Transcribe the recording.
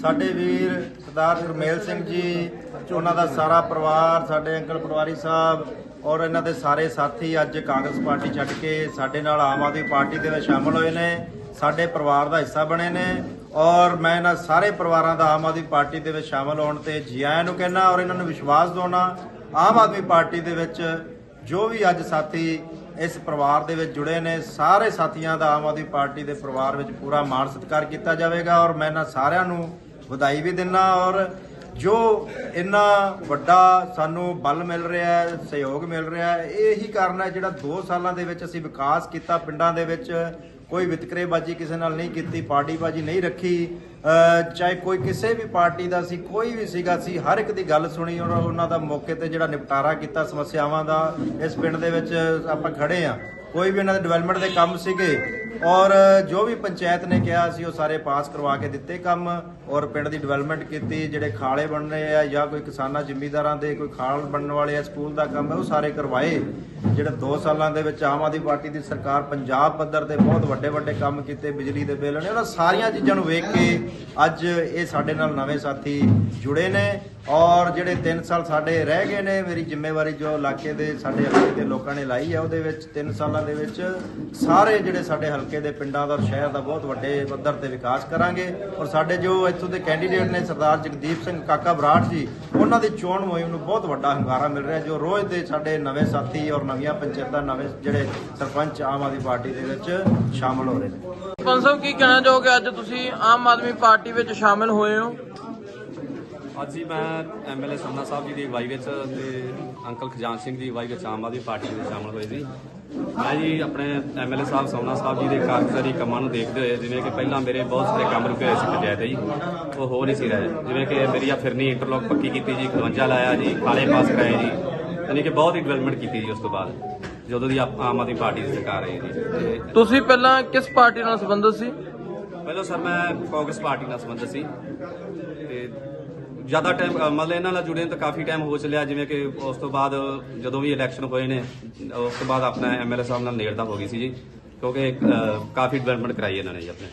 ਸਾਡੇ ਵੀਰ ਸਰਦਾਰ ਗੁਰਮੇਲ ਸਿੰਘ ਜੀ, ਉਹਨਾਂ ਦਾ ਸਾਰਾ ਪਰਿਵਾਰ, ਸਾਡੇ ਅੰਕਲ ਪਟਵਾਰੀ ਸਾਹਿਬ ਔਰ ਇਹਨਾਂ ਦੇ ਸਾਰੇ ਸਾਥੀ ਅੱਜ ਕਾਂਗਰਸ ਪਾਰਟੀ ਛੱਡ ਕੇ ਸਾਡੇ ਨਾਲ ਆਮ ਆਦਮੀ ਪਾਰਟੀ ਦੇ ਵਿੱਚ ਸ਼ਾਮਲ ਹੋਏ ਨੇ, ਸਾਡੇ ਪਰਿਵਾਰ ਦਾ ਹਿੱਸਾ ਬਣੇ ਨੇ ਔਰ ਮੈਂ ਇਹਨਾਂ ਸਾਰੇ ਪਰਿਵਾਰਾਂ ਦਾ ਆਮ ਆਦਮੀ ਪਾਰਟੀ ਦੇ ਵਿੱਚ ਸ਼ਾਮਲ ਹੋਣ ਤੇ ਜੀ ਆਇਆਂ ਨੂੰ ਕਹਿਣਾ ਔਰ ਇਹਨਾਂ ਨੂੰ ਵਿਸ਼ਵਾਸ ਦਿਵਾਉਣਾ, ਆਮ ਆਦਮੀ ਪਾਰਟੀ ਦੇ ਵਿੱਚ ਜੋ ਵੀ ਅੱਜ ਸਾਥੀ ਇਸ ਪਰਿਵਾਰ ਦੇ ਵਿੱਚ ਜੁੜੇ ਨੇ। ਸਾਰੇ ਸਾਥੀਆਂ ਦਾ ਆਮ ਆਦਮੀ ਪਾਰਟੀ ਦੇ ਪਰਿਵਾਰ ਵਿੱਚ ਪੂਰਾ ਮਾਣ ਸਤਿਕਾਰ ਕੀਤਾ ਜਾਵੇਗਾ ਔਰ ਮੈਂ ਇਹਨਾਂ ਸਾਰਿਆਂ ਨੂੰ ਵਧਾਈ ਵੀ ਦਿੰਨਾ ਔਰ ਜੋ ਇੰਨਾ ਵੱਡਾ ਸਾਨੂੰ ਬਲ ਮਿਲ ਰਿਹਾ ਹੈ, ਸਹਿਯੋਗ ਮਿਲ ਰਿਹਾ ਹੈ, ਇਹ ਇਹੀ ਕਾਰਨ ਹੈ ਜਿਹੜਾ 2 ਸਾਲਾਂ ਦੇ ਵਿੱਚ ਅਸੀਂ ਵਿਕਾਸ ਕੀਤਾ ਪਿੰਡਾਂ ਦੇ ਵਿੱਚ ਕੋਈ ਵਿਤਕਰੇਬਾਜੀ ਕਿਸੇ ਨਾਲ ਨਹੀਂ ਕੀਤੀ, ਪਾਰਟੀਬਾਜੀ ਨਹੀਂ ਰੱਖੀ। ਚਾਹੇ ਕੋਈ ਕਿਸੇ ਵੀ ਪਾਰਟੀ ਦਾ ਸੀ, ਕੋਈ ਵੀ ਸੀਗਾ ਸੀ, ਹਰ ਇੱਕ ਦੀ ਗੱਲ ਸੁਣੀ ਔਰ ਉਹਨਾਂ ਦਾ ਮੌਕੇ ਤੇ ਜਿਹੜਾ ਨਿਪਟਾਰਾ ਕੀਤਾ ਸਮੱਸਿਆਵਾਂ ਦਾ, ਇਸ ਪਿੰਡ ਦੇ ਵਿੱਚ ਆਪਾਂ ਖੜੇ ਆ। ਕੋਈ ਵੀ ਇਹਨਾਂ ਦੇ ਡਿਵੈਲਪਮੈਂਟ ਦੇ ਕੰਮ ਸੀਗੇ ਔਰ ਜੋ ਵੀ ਪੰਚਾਇਤ ਨੇ ਕਿਹਾ ਸੀ, ਉਹ ਸਾਰੇ ਪਾਸ ਕਰਵਾ ਕੇ ਦਿੱਤੇ ਕੰਮ ਔਰ ਪਿੰਡ ਦੀ ਡਿਵੈਲਪਮੈਂਟ ਕੀਤੀ, ਜਿਹੜੇ ਖਾਲੇ ਬਣ ਰਹੇ ਆ ਜਾਂ ਕੋਈ ਕਿਸਾਨਾਂ ਜ਼ਿਮੀਂਦਾਰਾਂ ਦੇ ਕੋਈ ਖਾਲ ਬਣਨ ਵਾਲੇ ਆ, ਸਕੂਲ ਦਾ ਕੰਮ ਹੈ, ਉਹ ਸਾਰੇ ਕਰਵਾਏ। ਜਿਹੜੇ 2 ਸਾਲਾਂ ਦੇ ਵਿੱਚ ਆਮ ਆਦਮੀ ਪਾਰਟੀ ਦੀ ਸਰਕਾਰ ਪੰਜਾਬ ਪੱਧਰ ਤੇ ਬਹੁਤ ਵੱਡੇ ਵੱਡੇ ਕੰਮ ਕੀਤੇ, ਬਿਜਲੀ ਦੇ ਬਿੱਲ ਨੇ, ਉਹਨਾਂ ਸਾਰੀਆਂ ਚੀਜ਼ਾਂ ਨੂੰ ਵੇਖ ਕੇ ਅੱਜ ਇਹ ਸਾਡੇ ਨਾਲ ਨਵੇਂ ਸਾਥੀ ਜੁੜੇ ਨੇ ਔਰ ਜਿਹੜੇ 3 ਸਾਲ ਸਾਡੇ ਰਹਿ ਗਏ ਨੇ, ਮੇਰੀ ਜ਼ਿੰਮੇਵਾਰੀ ਜੋ ਇਲਾਕੇ ਦੇ ਸਾਡੇ ਹਲਕੇ ਦੇ ਲੋਕਾਂ ਨੇ ਲਾਈ ਹੈ ਉਹਦੇ ਵਿੱਚ 3 ਸਾਲਾਂ ਦੇ ਵਿੱਚ ਸਾਰੇ ਜਿਹੜੇ ਸਾਡੇ ਹਲਕੇ ਦੇ ਪਿੰਡਾਂ ਦਾ ਔਰ ਸ਼ਹਿਰ ਦਾ ਬਹੁਤ ਵੱਡੇ ਪੱਧਰ ਤੇ ਵਿਕਾਸ ਕਰਾਂਗੇ ਔਰ ਸਾਡੇ ਜੋ ਇੱਥੋਂ ਦੇ ਕੈਂਡੀਡੇਟ ਨੇ ਸਰਦਾਰ ਜਗਦੀਪ ਸਿੰਘ ਕਾਕਾ ਬਰਾੜ ਜੀ, ਉਹਨਾਂ ਦੀ ਚੋਣ ਮੁਹਿੰਮ ਨੂੰ ਬਹੁਤ ਵੱਡਾ ਹੰਗਾਰਾ ਮਿਲ ਰਿਹਾ, ਜੋ ਰੋਜ਼ ਦੇ ਸਾਡੇ ਨਵੇਂ ਸਾਥੀ ਔਰ ਨਵੀਆਂ ਪੰਚਾਇਤਾਂ, ਨਵੇਂ ਜਿਹੜੇ ਸਰਪੰਚ ਆਮ ਆਦਮੀ ਪਾਰਟੀ ਦੇ ਵਿੱਚ ਸ਼ਾਮਲ ਹੋ ਰਹੇ ਨੇ। ਪੰਜ ਸਾਹਿਬ, ਕੀ ਕਹਿਣਾ ਚਾਹੋਗੇ? ਅੱਜ ਤੁਸੀਂ ਆਮ ਆਦਮੀ ਪਾਰਟੀ ਵਿੱਚ ਸ਼ਾਮਿਲ ਹੋਏ ਹੋ। ਅੱਜ ਹੀ ਮੈਂ ਐਮਐਲਏ ਸੰਨਾ ਸਾਹਿਬ ਜੀ ਦੀ ਅਗਵਾਈ ਵਿੱਚ ਤੇ ਅੰਕਲ ਖਜਾਨ ਸਿੰਘ ਦੀ ਅਗਵਾਈ ਵਿੱਚ ਆਮ ਆਦਮੀ ਪਾਰਟੀ ਵਿੱਚ ਸ਼ਾਮਲ ਹੋਏ ਸੀ। ਮੈਂ ਜੀ ਆਪਣੇ ਐਮਐਲਏ ਸਾਹਿਬ, ਸੋਨਾ ਸਾਹਿਬ ਜੀ ਦੇ ਕਾਰਜਕਾਰੀ ਕੰਮਾਂ ਨੂੰ ਦੇਖਦੇ ਹੋਏ, ਜਿਵੇਂ ਕਿ ਪਹਿਲਾਂ ਮੇਰੇ ਬਹੁਤ ਸਾਰੇ ਕੰਮ ਰੁਕੇ ਹੋਏ ਸੀ ਪੰਚਾਇਤ ਦੇ ਜੀ, ਉਹ ਹੋ ਨਹੀਂ ਸੀ ਰਹੇ। ਜਿਵੇਂ ਕਿ ਮੇਰੀ ਆ ਫਿਰਨੀ ਇੰਟਰਲੌਕ ਪੱਕੀ ਕੀਤੀ ਜੀ 51 ਲਾਇਆ ਜੀ ਖਾਲੇ ਪਾਸ ਕਰਾਏ ਜੀ, ਯਾਨੀ ਕਿ ਬਹੁਤ ਹੀ ਡਿਵੈਲਪਮੈਂਟ ਕੀਤੀ ਜੀ ਉਸ ਤੋਂ ਬਾਅਦ। ਜਦੋਂ ਦੀ ਆਪ- ਆਮ ਆਦਮੀ ਪਾਰਟੀ ਦੀ ਸਰਕਾਰ ਆਈ ਜੀ ਤੇ ਤੁਸੀਂ ਪਹਿਲਾਂ ਕਿਸ ਪਾਰਟੀ ਨਾਲ ਸੰਬੰਧਿਤ ਸੀ? ਪਹਿਲਾਂ ਸਰ ਮੈਂ ਕਾਂਗਰਸ ਪਾਰਟੀ ਨਾਲ ਸੰਬੰਧਿਤ ਸੀ। ਤੇ ਜ਼ਿਆਦਾ ਟਾਈਮ ਮਤਲਬ ਇਹਨਾਂ ਨਾਲ ਜੁੜੇ ਨੂੰ ਤਾਂ ਕਾਫੀ ਟਾਈਮ ਹੋ ਚੱਲਿਆ ਜਿਵੇਂ ਕਿ ਉਸ ਤੋਂ ਬਾਅਦ ਜਦੋਂ ਵੀ ਇਲੈਕਸ਼ਨ ਹੋਏ ਨੇ ਉਸ ਤੋਂ ਬਾਅਦ ਆਪਣਾ ਐਮਐਲਏ ਸਾਹਿਬ ਨਾਲ ਨੇੜਤਾ ਹੋ ਗਈ ਸੀ ਜੀ ਕਿਉਂਕਿ ਕਾਫੀ ਡਿਵੈਲਪਮੈਂਟ ਕਰਾਈ ਇਹਨਾਂ ਨੇ ਜੀ ਆਪਣੇ।